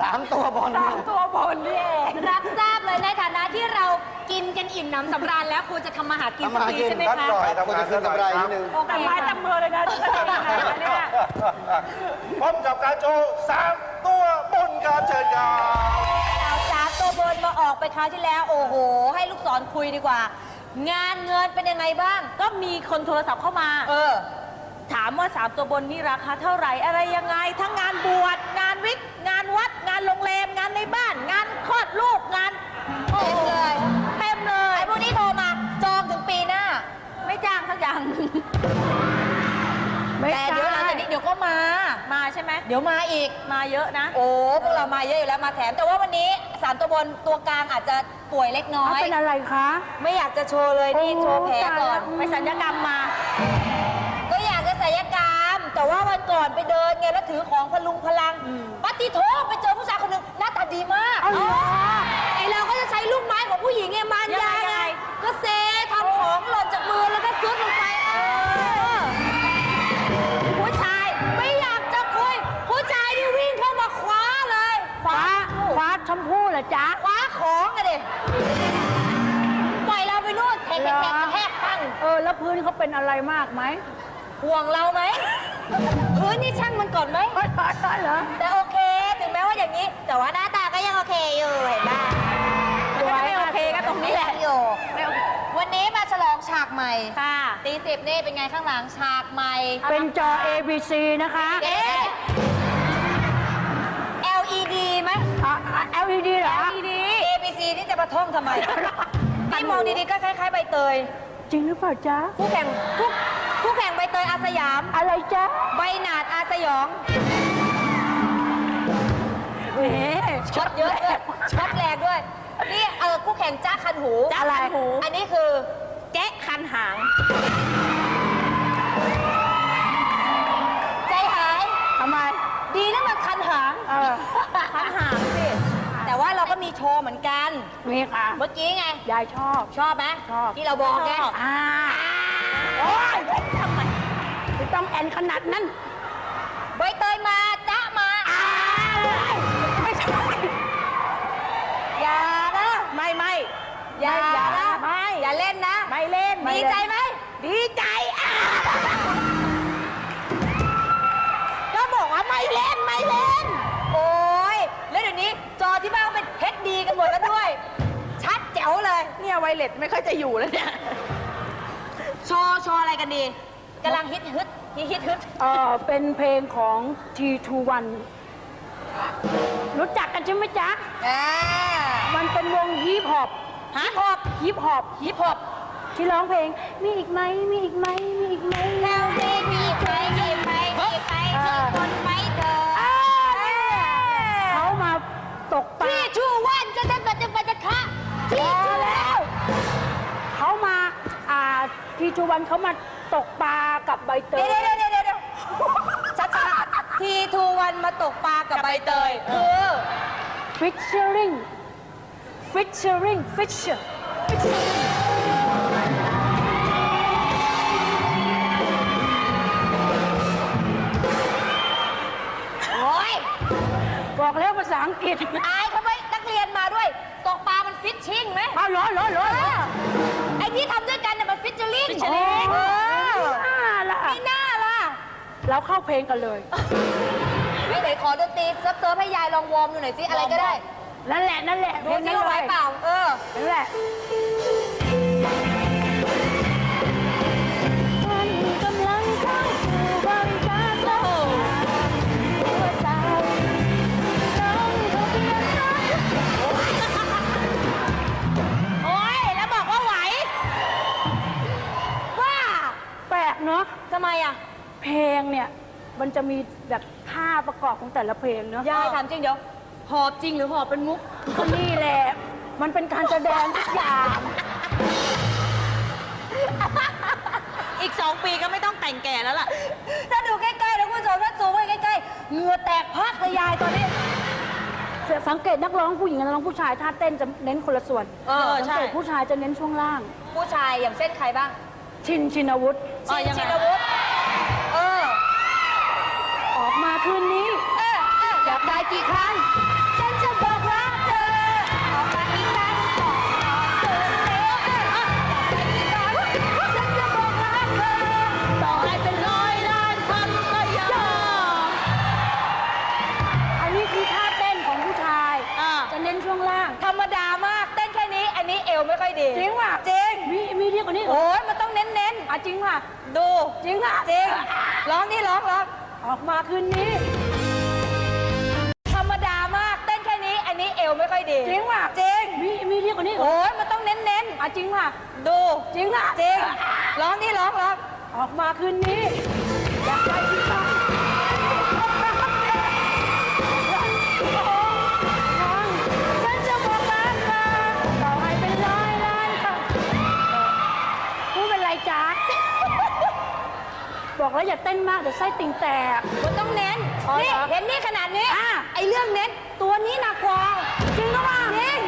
สามตัวบนสามตัวบนนี่เองรับทราบเลยในฐานะที่เรากินกันอิ่มหนำสำราญแล้วควรจะทำมาหากินสักทีใช่ไหมท่านคะหน่อยควรทำงาจะนขึ้นกำไรนิดนึงโอเคแต่ไม้ค่ะตำมือเลยนะจะเป็นยังไงวะเนี่ยพบกับการโชว์สามตัวบนครับเชิญครับเอาสามตัวบนมาออกไปคราวที่แล้ว โอ้โห ให้ลูกศรคุยดีกว่า งานเงินเป็นยังไงบ้าง ก็มีคนโทรศัพท์เข้ามา เออ ถามว่าสามตัวบนนี่ราคาเท่าไหร่อะไรยังไง ทั้งงานบวชงานวิกงาน วัดงานโรงแรมงานในบ้าน งานคลอดลูกงานเต็มเลยเต็มเลยไอ้พวกนี้โทรมาจองถึงปีหน้า ไม่จ้างสักอย่างหนึ่งแต่เดี๋ยวหลังจากนี้เดี๋ยวก็มามาใช่ไหมเดี๋ยวมาอีกมาเยอะนะ โอ้พวกเรามาเยอะอยู่แล้วมาแถมแต่ว่าวันนี้สามตัวบนตัวกลางอาจจะป่วยเล็กน้อย เป็นอะไรคะ ไม่อยากจะโชว์เลยนี่โชว์แผลก่อนไปสัญญกรรมมา แต่ว่าวันก่อนไปเดินไงแล้วถือของพลุงพลังปฏิโทไปเจอผู้ชายคนหนึ่งหน้าตาดีมากเอาเหรอ ไอเราก็จะใช้ลูกไม้ของผู้หญิงไงมารยายังไงไงก็เซทำของหล่นจากมือแล้วก็ซุดลงไปเออผู้ชายไม่อยากจะคุย ผู้ชายนี่วิ่งเข้ามาคว้าเลยคว้าคว้าชมพู่เหรอจ๊ะ คว้าของอะดิปล่อยเราไปนู่นแทกเหรอแทกกระแทกปั้ง เออ แล้วพื้นเขาเป็นอะไรมากไหม ห่วงเราไหม พื้นนี่ช่างมันก่อนไหมเฮ้ยเหรอ แต่โอเค ถึงแม้ว่าอย่างนี้ แต่ว่าหน้าตาก็ยังโอเคอยู่เห็นไหมมันก็ไม่โอเคก็ตรงนี้แหละอยู่วันนี้มาฉลองฉากใหม่ค่ะตีสิบนี่เป็นไงข้างหลังฉากใหม่ เป็นจอ ABC นะคะเอ๊ะ LED ไหมอะอะ LED เหรอ LED ABC นี่จะมาท่องทำไม นี่มองดีๆก็คล้ายๆใบเตย จริงหรือเปล่าจ๊ะคู่แข่งคู่ คู่แข่งใบเตยอาสยาม อะไรจ๊ะ ใบหนาดอาสยองแหมช็อตเยอะด้วยช็อตแรงด้วย นี่เออคู่แข่งจ้าคันหูจ๊ะคันหู อันนี้คือแจ๊ะคันหาง ใจหายทำไม ดีนะมันคันหางเออคันหางสิแต่ว่าเราก็มีโชว์เหมือนกัน มีค่ะ เมื่อกี้ไง ยายชอบ ชอบไหมชอบ ที่เราบอกไงอ่าโอ๊ยทำไมไม่ ต้องแอนขนาดนั้นใบเตยมาจ้ามาไม่ใช่อย่านะไม่ไม่อย่าอย่านะไม่อย่าเล่นนะ ไม่เล่นดีใจไหมดีใจอะก็บอกว่าไม่เล่นไม่เล่น โอ้ยแล้วเดี๋ยวนี้จอที่บ้านก็เป็นเฮดดีกันหมดแล้วด้วย ชัดแจ๋วเลย เนี่ยไวเลสไม่ค่อยจะอยู่แล้วเนี่ย โชว์โชว์อะไรกันดีกำลังฮิตฮึด ฮิตฮิตฮึดเออเป็นเพลงของ T21 รู้จักกันใช่ไหมจ๊ะ อ่ามันเป็นวงฮิปฮอปฮิปฮอปฮิปฮอปฮิปฮอปที่ร้องเพลง มีอีกไหมมีอีกไหมมีอีกไหมแล้วนี่มีใครมีใครมีใครมีคนไหมเธออ่าเขามาตกปลาพี่ชูวันจะจะจะจะจะคะพอแล้วเขามาอ่าทีจูวันเขามา ตกปลากับใบเตเดี๋ยยวเดี๋ยวเดี๋ยวเดี๋ยวชัดชัดทีทูวันมาตกปลากับใบเตยคือฟิชเชอริงฟิชเชอริงฟิชเชอร์โอ้ยบอกแล้วภาษาอังกฤษอายเขาไหมนักเรียนมาด้วย ตกปลามันฟิชชิ่งไหม อ้าวเหรอเหรอเหรอเออไอ้ที่ทำด้วยกันเนี่ยมันฟิชเชอร์ลิง featuring เอออ่าล่ะไม่น่าล่ะ เราเข้าเพลงกันเลยไม่ไหนขอดนตรีเซิร์ฟเซิร์ฟให้ยายลองวอร์มดูหน่อยสิอะไรก็ได้นั่นแหละ นั่นแหละดูสิว่าไหวเปล่า เออ นั่นแหละ จะมีแบบท่าประกอบของแต่ละเพลงเนาะยายถามจริงเดี๋ยวหอบจริงหรือหอบเป็นมุก ก็นี่แหละ มันเป็นการแสดงทุกอย่าง อีกสองปีก็ไม่ต้องแต่งแก่แล้วล่ะ ถ้าดูใกล้ๆนะคุณผู้ชมถ้าซูมไปใกล้ๆ เหงื่อแตกพักเลยยายตอนนี้ สังเกตนักร้องผู้หญิงกับนักร้องผู้ชายท่าเต้นจะเน้นคนละส่วนเออสังใช่ เกตผู้ชายจะเน้นช่วงล่าง ผู้ชายอย่างเช่นใครบ้าง ชินชินวุฒิชินชินวุฒิ คืนนี้ เออเอออยากได้กี่ครั้ง ฉันจะบอกรักเธอออกมาอีกครั้งสองสาเธอเออเอออยากได้กี่ครั้ง ฉันจะบอกรักเธอต่อให้เป็นร้อยล้านพันก็ยอมอันนี้คือท่าเต้นของผู้ชาย อ่าจะเน้นช่วงล่าง ธรรมดามาก เต้นแค่นี้ อันนี้เอวไม่ค่อยดี จริงว่ะ จริง มีมีเรียกว่านี้หรอโอ้ยมันต้องเน้นเน้นอะจริงว่ะ ดู จริงอะ จริง ร้องนี่ร้องร้อง ออกมาคืนนี้ ธรรมดามาก เต้นแค่นี้ อันนี้เอวไม่ค่อยดี จริงป่ะจริง มีมีเรียกกว่านี้เหรอโอ้ยมันต้องเน้นอะจริงป่ะๆ ดู จริงอะจริง ร้องนี่ร้องร้องออกมาคืนนี้ อยากได้ที่บ้าน บอกแล้วอย่าเต้นมากเดี๋ยวไส้ติ่งแตก มันต้องเน้น อ๋อนี่ เหรอเห็นนี่ขนาดนี้ อะ ไอเรื่องเน้น ตัวนี้หนักกว่าจริงหรือเปล่าจริง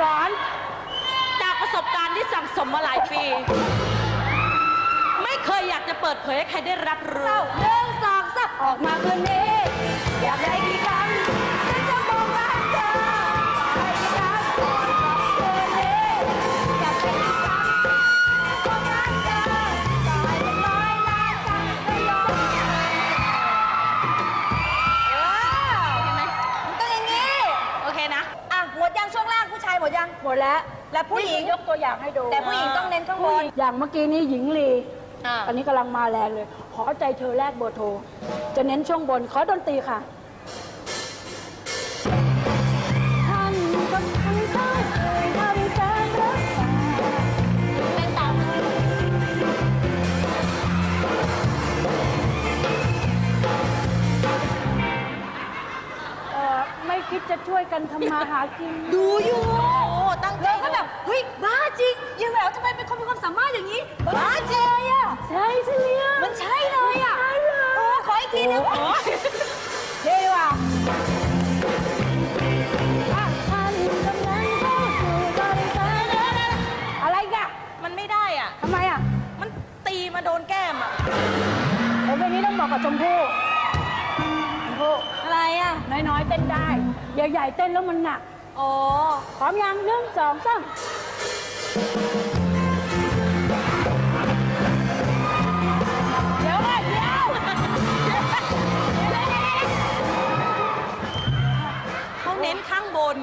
สอนจากประสบการณ์ที่สั่งสมมาหลายปี ไม่เคยอยากจะเปิดเผยให้ใครได้รับรู้หนึ่งสองสามออกมาคืนนี้ อยากได้กี่ค ตัวอย่างให้ดูแต่ผู้หญิงต้องเน้นข้างบนอย่างเมื่อกี้นี้หญิงลีอ่าตอนนี้กำลังมาแรงเลย ขอใจเธอแรกเบอร์โทร จะเน้นช่วงบนขอดนตรีค่ะท่านกำลังได้เคยทำการรักษาเล่นตามเอ่อไม่คิดจะช่วยกันทำมาหากิน ดูอยู่ ตั้งใจก็แบบเฮ้ยบ้าจริงยังแหววทำไมเป็นคนมีความสามารถอย่างนี้บ้าจริงเลยอะใช่สิเนี่ยมันใช่เลยอะใช่เลยโอ้ขออีกทีนึงเท่ว่ะอะท่านกำลังเข้าสู่บริการอะไรอีกันมันไม่ได้อะทำไมอะมันตีมาโดนแก้มอะผมเพลงนี้ต้องบอกกับชมพู่ชมพู่อะไรอะน้อยๆเต้นได้ใหญ่ๆเต้นแล้วมันหนัก อ๋อพร้อมยังหนึ่งสองสามเดี๋ยวก่อนเดี๋ยวเขาเน้นข้างบน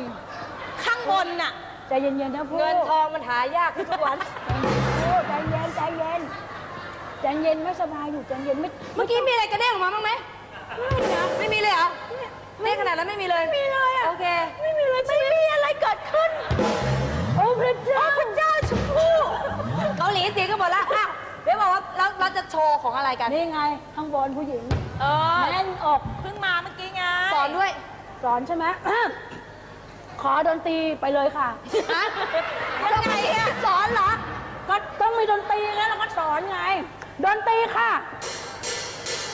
ข้างบนน่ะ ใจเย็นๆนะพูเงินทองมันหายากขึ้นทุกวัน พูใจเย็นใจเย็นใจเย็นไม่สบายอยู่ใจเย็นไม่เมื่อกี้มีอะไรกระเด้งออกมาบ้างไหม ไม่นะ ไม่มีเลยเหรอไม่ขนาดนั้นไม่มีเลย ไม่มีเลยอะโอเค ไว่าเราเราจะโชว์ของอะไรกัน นี่ไงข้างบนผู้หญิงเออแน่นอกเพิ่งมาเมื่อกี้ไงสอนด้วย สอนใช่ไหม ขอดนตรีไปเลยค่ะ ฮะยังไงอะสอนเหรอ ก็ต้องมีดนตรีไงแล้วก็สอนไง ดนตรีค่ะ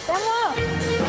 แตงโมห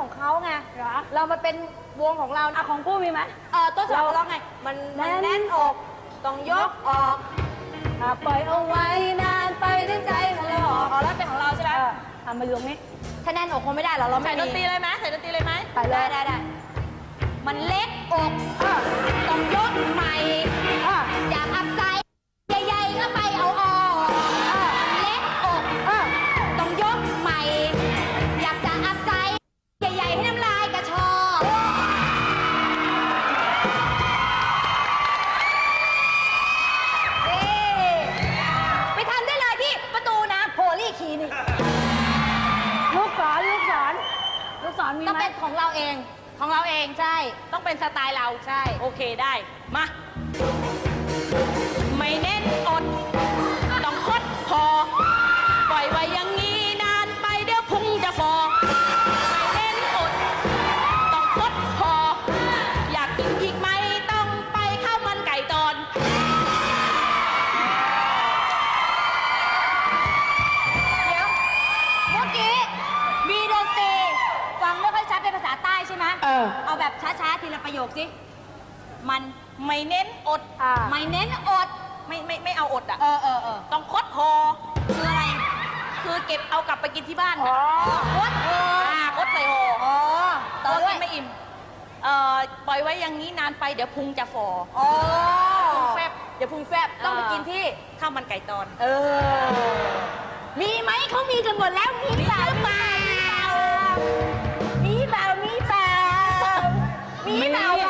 ของเขาไงเหรอ เรามาเป็นวงของเราอะของผู้มีไหม เออต้นฉบับของเราไง มันมันแน่นแน่นอก ต้องยกออกอะปล่อยเอาไว้ไว้นานไปถึงใจของเราออกอ๋อแล้วเป็นของเราใช่ไหมเออทำมาลงนี้ ถ้าแน่นอกคงไม่ได้หรอกเราใส่ไม่ดนตรีมี เลยไหมใส่ดนตรีเลยไหมไปเลได้ยได้ได้มันเล็กอกอะต้องยกใหม่ อะ มา ไม่เน้นอด ต้องคดพอ ปล่อยไว้อย่างนี้นานไปเดี๋ยวพุงจะฟอไม่เน้นอด ต้องคดพอ อยากกินอีกไหมต้องไปข้าวมันไก่ตอน เดี๋ยว เมื่อกี้ มีดนตรี ฟังไม่ค่อยชัดเป็นภาษาใต้ใช่ไหมเออ เอาแบบช้า ๆ ทีละประโยคสิ มันไม่เน้นอด อ่า ไม่เน้นอด ไม่ไม่ไม่เอาอดอะ เออเออเออ ต้องคดคอคืออะไร คือเก็บเอากลับไปกินที่บ้านอ๋อ คดเอออ่าคดใส่ห่ออ๋อต่อตัวด้วยกินไม่อิ่มเอ่อปล่อยไว้อย่างนี้นานไปเดี๋ยวพุงจะฟออ๋อพุงแฟบเดี๋ยวพุงแฟบต้องไปกินที่ ข้าวมันไก่ตอน เออ มีไหมเขามีกันหมดแล้ว มีเปล่าเปล่ามีเปล่ามีเปล่ามีเปล่าว้ายโอ๊ย